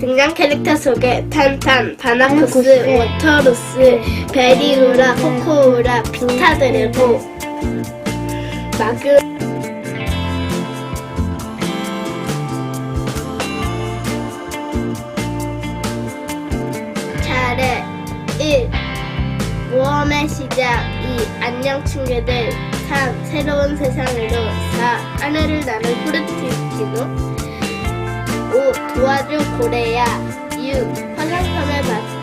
등장 캐릭터 속에 탄탄, 바나쿠스, 바나쿠스, 워터루스, 베리우라, 코코우라, 피타드래고 마그 차례 1 모험의 시작 2 안녕 친구들. 3 새로운 세상으로. 4 하늘을 나는 후르티티노 5. 도와줘 고래야 6. 화산섬의 맛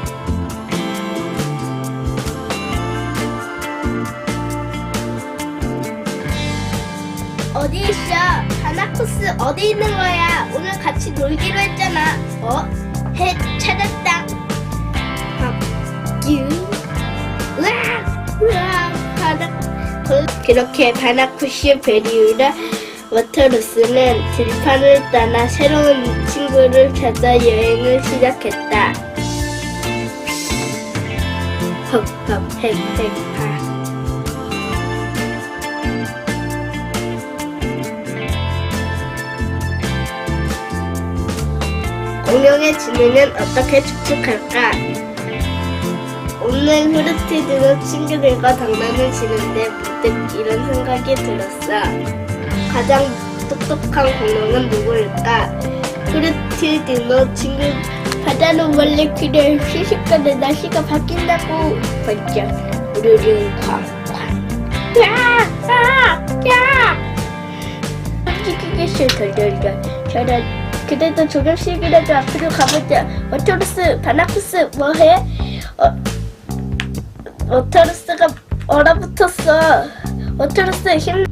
어디 있어? 바나쿠스 어디 있는 거야? 오늘 같이 놀기로 했잖아 어? 해 찾았다 박규 으아! 으아! 바나 그렇게 바나쿠시 베리우라 워터루스는 들판을 떠나 새로운 친구를 찾아 여행을 시작했다. 공룡의 진우는 어떻게 축축할까? 오늘 후르티드는 친구들과 장난을 치는데 문득 이런 생각이 들었어. 가장 똑똑한 공룡은 누구일까? 후르티드노 친구 바다는 원래 그래 시식간에 날씨가 바뀐다고 번쩍 우르르 쾅쾅 야! 아! 야! 움직이겠어 덜덜덜 저런 그래도 조금씩이라도 앞으로 가보자 워터루스 바나쿠스 뭐해? 어, 워터루스가 얼어붙었어. 워터루스 힘내.